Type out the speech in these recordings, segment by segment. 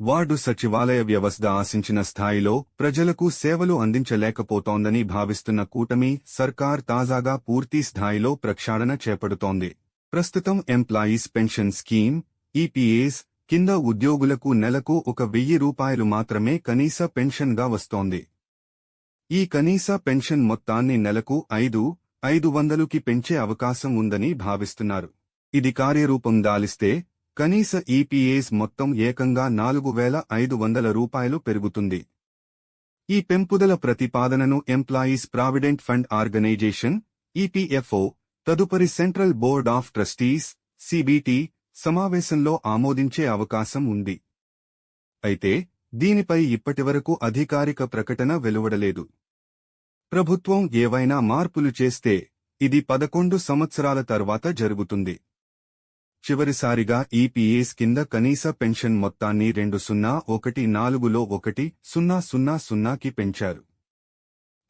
Ward సచివాలయ వ్యవస్థ ఆశించిన స్థాయిలో ప్రజలకు సేవలు అందించలేకపోతోందని భావిస్తున్న కూటమి సర్కార్ తాజాగా పూర్తి స్థాయిలో ప్రక్షాళన చేపడుతోంది. ప్రస్తుతం ఎంప్లాయీస్ పెన్షన్ స్కీమ్ ఈపీఏస్ కింద ఉద్యోగులకు నెలకు ఒక వెయ్యి రూపాయలు మాత్రమే కనీస పెన్షన్గా వస్తోంది. ఈ కనీస పెన్షన్ మొత్తాన్ని నెలకు ఐదు ఐదు వందలుకి పెంచే అవకాశం ఉందని భావిస్తున్నారు. ఇది కార్యరూపం దాలిస్తే కనీస ఈపీఏస్ మొత్తం ఏకంగా నాలుగు వేల ఐదు వందల రూపాయలు పెరుగుతుంది. ఈ పెంపుదల ప్రతిపాదనను employees provident fund organisation EPFO తదుపరి central board of trustees CBT సమావేశంలో ఆమోదించే అవకాశం ఉంది. అయితే దీనిపై ఇప్పటివరకు అధికారిక ప్రకటన వెలువడలేదు. ప్రభుత్వం ఏవైనా మార్పులు చేస్తే ఇది పదకొండు సంవత్సరాల తర్వాత జరుగుతుంది. చివరిసారిగా ఈపీఎస్ కింద కనీస పెన్షన్ మొత్తాన్ని రెండు సున్నా ఒకటి నాలుగులో ఒకటి సున్నా సున్నా సున్నాకి పెంచారు.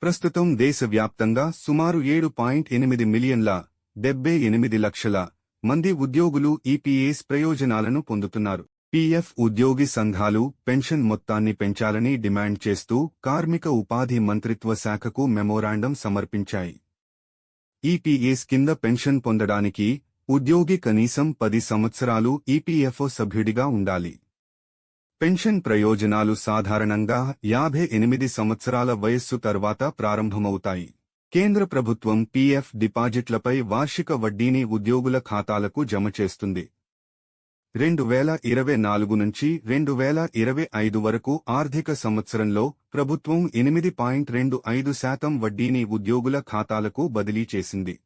ప్రస్తుతం దేశవ్యాప్తంగా సుమారు ఏడు పాయింట్ ఎనిమిది మిలియన్ల డెబ్బై ఎనిమిది లక్షల మంది ఉద్యోగులు ఈపీఎస్ ప్రయోజనాలను పొందుతున్నారు. పీఎఫ్ ఉద్యోగి సంఘాలు పెన్షన్ మొత్తాన్ని పెంచాలని డిమాండ్ చేస్తూ కార్మిక ఉపాధి మంత్రిత్వ శాఖకు మెమోరాండం సమర్పించాయి. ఈపీఎస్ కింద పెన్షన్ పొందడానికి ఉద్యోగి కనీసం పది సంవత్సరాలు ఈపీఎఫ్ఓ సభ్యుడిగా ఉండాలి. పెన్షన్ ప్రయోజనాలు సాధారణంగా యాభై ఎనిమిది సంవత్సరాల వయస్సు తర్వాత ప్రారంభమవుతాయి. కేంద్ర ప్రభుత్వం పీఎఫ్ డిపాజిట్లపై వార్షిక వడ్డీని ఉద్యోగుల ఖాతాలకు జమ చేస్తుంది. రెండు వేల ఇరవై నాలుగు నుంచి రెండు వేల ఇరవై ఐదు వరకు ఆర్థిక సంవత్సరంలో ప్రభుత్వం ఎనిమిది పాయింట్ రెండు ఐదు శాతం వడ్డీని ఉద్యోగుల ఖాతాలకు బదిలీ చేసింది.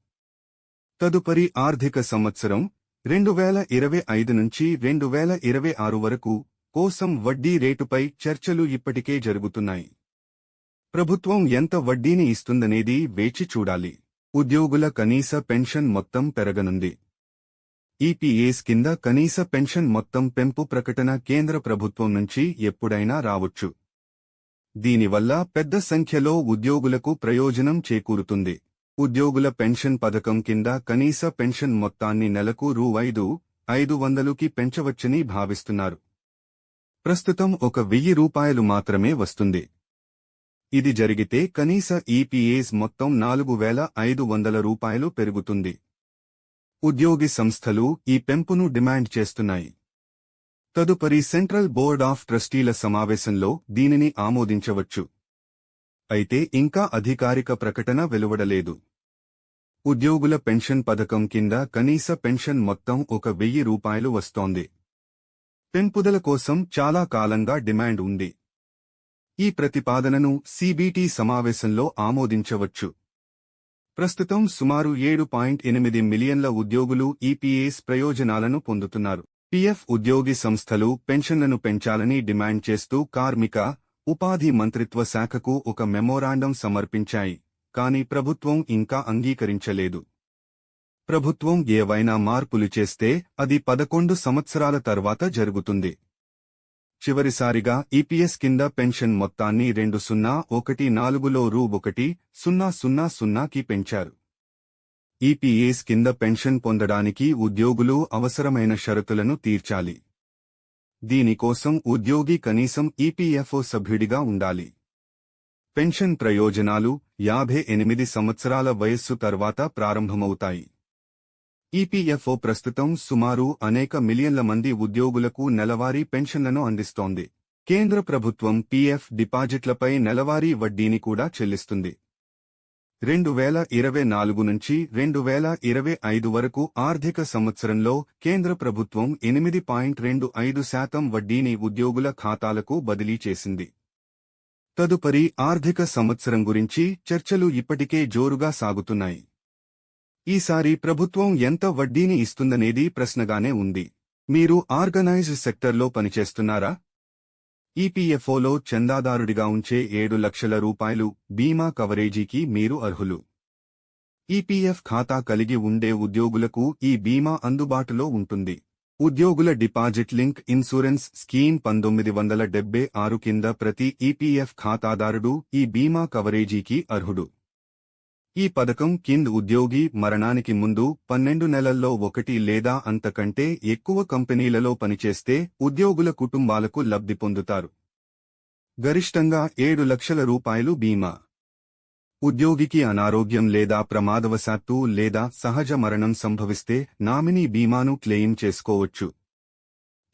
తదుపరి ఆర్థిక సంవత్సరం రెండు వేల ఇరవై ఐదు నుంచి రెండు వేల ఇరవై ఆరు వరకు కోసం వడ్డీ రేటుపై చర్చలు ఇప్పటికే జరుగుతున్నాయి. ప్రభుత్వం ఎంత వడ్డీని ఇస్తుందనేది వేచి చూడాలి. ఉద్యోగుల కనీస పెన్షన్ మొత్తం పెరగనుంది. ఈపీఏస్ కింద కనీస పెన్షన్ మొత్తం పెంపు ప్రకటన కేంద్ర ప్రభుత్వం నుంచి ఎప్పుడైనా రావచ్చు. దీనివల్ల పెద్ద సంఖ్యలో ఉద్యోగులకు ప్రయోజనం చేకూరుతుంది. ఉద్యోగుల పెన్షన్ పథకం కింద కనీస పెన్షన్ మొత్తాన్ని నెలకు రూ. ఐదు ఐదు వందలుకి పెంచవచ్చని భావిస్తున్నారు. ప్రస్తుతం ఒక వెయ్యి రూపాయలు మాత్రమే వస్తుంది. ఇది జరిగితే కనీస ఈపీఏస్ మొత్తం నాలుగు వేల ఐదు వందల రూపాయలు పెరుగుతుంది. ఉద్యోగి సంస్థలు ఈ పెంపును డిమాండ్ చేస్తున్నాయి. తదుపరి సెంట్రల్ బోర్డ్ ఆఫ్ ట్రస్టీల సమావేశంలో దీనిని ఆమోదించవచ్చు. అయితే ఇంకా అధికారిక ప్రకటన వెలువడలేదు. ఉద్యోగుల పెన్షన్ పథకం కింద కనీస పెన్షన్ మొత్తం ఒక వెయ్యి రూపాయలు వస్తోంది. పెంపుదల కోసం చాలా కాలంగా డిమాండ్ ఉంది. ఈ ప్రతిపాదనను సిబిటి సమావేశంలో ఆమోదించవచ్చు. ప్రస్తుతం సుమారు ఏడు పాయింట్ ఎనిమిది మిలియన్ల ఉద్యోగులు ఈపీఎస్ ప్రయోజనాలను పొందుతున్నారు. పీఎఫ్ ఉద్యోగి సంస్థలు పెన్షన్లను పెంచాలని డిమాండ్ చేస్తూ కార్మిక ఉపాధి మంత్రిత్వ శాఖకు ఒక మెమోరాండం సమర్పించాయి. కాని ప్రభుత్వం ఇంకా అంగీకరించలేదు. ప్రభుత్వం ఏవైనా మార్పులు చేస్తే అది పదకొండు సంవత్సరాల తర్వాత జరుగుతుంది. చివరిసారిగా ఈపీఎస్ కింద పెన్షన్ మొత్తాన్ని రెండు సున్నా ఒకటి నాలుగులో రూ ఒకటి సున్నా సున్నా సున్నాకి పెంచారు. ఈపీఎస్ కింద పెన్షన్ పొందడానికి ఉద్యోగులు అవసరమైన షరతులను తీర్చాలి. దీనికోసం ఉద్యోగి కనీసం ఈపీఎఫ్ఓ సభ్యుడిగా ఉండాలి. పెన్షన్ ప్రయోజనాలు యాభై ఎనిమిది సంవత్సరాల వయస్సు తర్వాత ప్రారంభమవుతాయి. ఈపీఎఫ్ఓ ప్రస్తుతం సుమారు అనేక మిలియన్ల మంది ఉద్యోగులకు నెలవారీ పెన్షన్లను అందిస్తోంది. కేంద్ర ప్రభుత్వం పీఎఫ్ డిపాజిట్లపై నెలవారీ వడ్డీని కూడా చెల్లిస్తుంది. రెండు వేల ఇరవై నాలుగు నుంచి రెండు వేల ఇరవై ఐదు వరకు ఆర్థిక సంవత్సరంలో కేంద్ర ప్రభుత్వం ఎనిమిది పాయింట్ రెండు ఐదు శాతం వడ్డీని ఉద్యోగుల ఖాతాలకు బదిలీ చేసింది. తదుపరి ఆర్థిక సంవత్సరం గురించి చర్చలు ఇప్పటికే జోరుగా సాగుతున్నాయి. ఈసారి ప్రభుత్వం ఎంత వడ్డీని ఇస్తుందనేది ప్రశ్నగానే ఉంది. మీరు ఆర్గనైజ్డ్ సెక్టర్లో పనిచేస్తున్నారా? ఈపీఎఫ్ఓలో చందాదారుడిగా ఉంచే ఏడు లక్షల రూపాయలు బీమా కవరేజీకి మీరు అర్హులు. ఈపీఎఫ్ ఖాతా కలిగి ఉండే ఉద్యోగులకు ఈ బీమా అందుబాటులో ఉంటుంది. ఉద్యోగుల డిపాజిట్ లింక్ ఇన్సూరెన్స్ స్కీమ్ పంతొమ్మిది వందల డెబ్బై ఆరు కింద ప్రతి ఈపీఎఫ్ ఖాతాదారుడు ఈ బీమా కవరేజీకి అర్హుడు. ఈ పథకం కింద్ ఉద్యోగి మరణానికి ముందు పన్నెండు నెలల్లో ఒకటి లేదా అంతకంటే ఎక్కువ కంపెనీలలో పనిచేస్తే ఉద్యోగుల కుటుంబాలకు లబ్ధి పొందుతారు. గరిష్టంగా ఏడు లక్షల రూపాయలు బీమా. ఉద్యోగికి అనారోగ్యం లేదా ప్రమాదవశాత్తు లేదా సహజ మరణం సంభవిస్తే నామినీ బీమాను క్లెయిమ్ చేసుకోవచ్చు.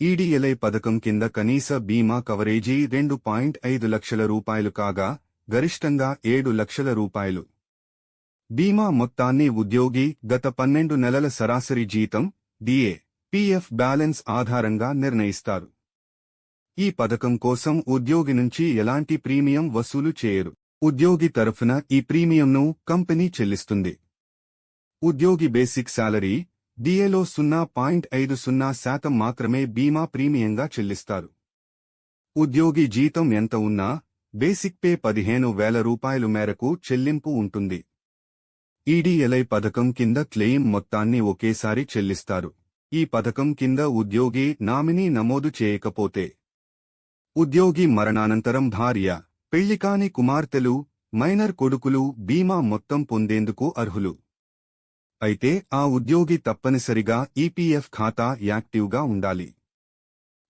ఈడీఎల్ఐ పథకం కింద కనీస బీమా కవరేజీ రెండు పాయింట్ ఐదు లక్షల రూపాయలు కాగా గరిష్టంగా ఏడు లక్షల రూపాయలు. బీమా మొత్తాన్ని ఉద్యోగి గత పన్నెండు నెలల సరాసరి జీతం డిఏ పీఎఫ్ బ్యాలెన్స్ ఆధారంగా నిర్ణయిస్తారు. ఈ పథకం కోసం ఉద్యోగి నుంచి ఎలాంటి ప్రీమియం వసూలు చేయరు. ఉద్యోగి తరఫున ఈ ప్రీమియంను కంపెనీ చెల్లిస్తుంది. ఉద్యోగి బేసిక్ శాలరీ డిఏలో సున్నా పాయింట్ ఐదు సున్నా శాతం మాత్రమే బీమా ప్రీమియంగా చెల్లిస్తారు. ఉద్యోగి జీతం ఎంత ఉన్నా బేసిక్ పే పదిహేను వేల రూపాయలు మేరకు చెల్లింపు ఉంటుంది. ఈడీఎల్ఐ పథకం కింద క్లెయిమ్ మొత్తాన్ని ఒకేసారి చెల్లిస్తారు. ఈ పథకం కింద ఉద్యోగి నామినీ నమోదు చేయకపోతే ఉద్యోగి మరణానంతరం భార్య పెళ్ళికాని కుమార్తెలు మైనర్ కొడుకులు బీమా మొత్తం పొందేందుకు అర్హులు. అయితే ఆ ఉద్యోగి తప్పనిసరిగా ఈపీఎఫ్ ఖాతా యాక్టివ్గా ఉండాలి.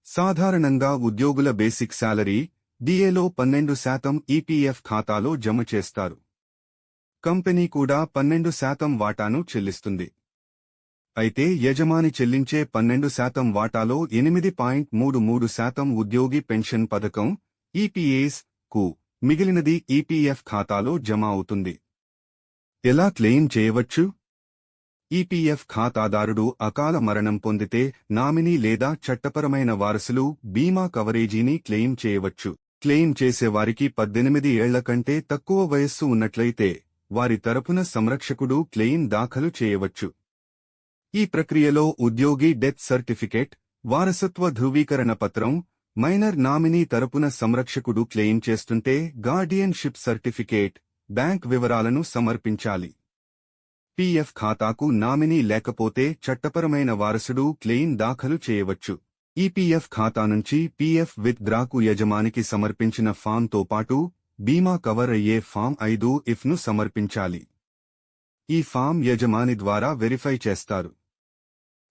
సాధారణంగా ఉద్యోగుల బేసిక్ శాలరీ డిఏలో పన్నెండు శాతం ఈపీఎఫ్ ఖాతాలో జమ చేస్తారు. కంపెనీ కూడా పన్నెండు శాతం వాటాను చెల్లిస్తుంది. అయితే యజమాని చెల్లించే పన్నెండు శాతం వాటాలో ఎనిమిది పాయింట్ మూడు మూడు శాతం ఉద్యోగి పెన్షన్ పథకం ఈపీఏస్ వరకు మిగిలినది ఈపీఎఫ్ ఖాతాలో జమ అవుతుంది. ఎలా క్లెయిమ్ చేయవచ్చు? ఈపీఎఫ్ ఖాతాదారుడు అకాల మరణం పొందితే నామినీ లేదా చట్టపరమైన వారసులు బీమా కవరేజీని క్లెయిమ్ చేయవచ్చు. క్లెయిమ్ చేసేవారికి పద్దెనిమిది ఏళ్ళ కంటే తక్కువ వయస్సు ఉన్నట్లయితే వారి తరపున సంరక్షకుడు క్లెయిమ్ దాఖలు చేయవచ్చు. ఈ ప్రక్రియలో ఉద్యోగి డెత్ సర్టిఫికేట్ వారసత్వ ధృవీకరణ పత్రం మైనర్ నామినీ తరపున సంరక్షకుడు క్లెయిమ్ చేస్తుంటే గార్డియన్షిప్ సర్టిఫికేట్ బ్యాంక్ వివరాలను సమర్పించాలి. పీఎఫ్ ఖాతాకు నామినీ లేకపోతే చట్టపరమైన వారసుడు క్లెయిమ్ దాఖలు చేయవచ్చు. ఈపీఎఫ్ ఖాతా నుంచి పీఎఫ్ విత్ డ్రాకు యజమానికి సమర్పించిన ఫామ్తో పాటు బీమా కవర్ అయ్యే ఫామ్ ఐదు ఇఫ్ను సమర్పించాలి. ఈ ఫామ్ యజమాని ద్వారా వెరిఫై చేస్తారు.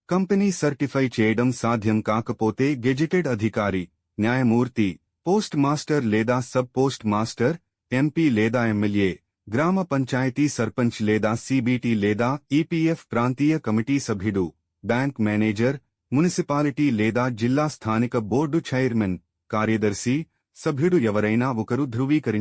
కంపెనీ సర్టిఫై చేయడం సాధ్యం కాకపోతే గెజిటెడ్ అధికారి న్యాయమూర్తి పోస్ట్ మాస్టర్ లేదా సబ్ పోస్ట్ మాస్టర్ ఎంపీ లేదా ఎమ్మెల్యే గ్రామ పంచాయతీ సర్పంచ్ లేదా సిబిటి లేదా ఈపీఎఫ్ ప్రాంతీయ కమిటీ సభ్యుడు బ్యాంక్ మేనేజర్ మున్సిపాలిటీ లేదా జిల్లా స్థానిక బోర్డు చైర్మన్ కార్యదర్శి సభ్యుడు ఎవరైనా ఒకరు ధృవీకరించారు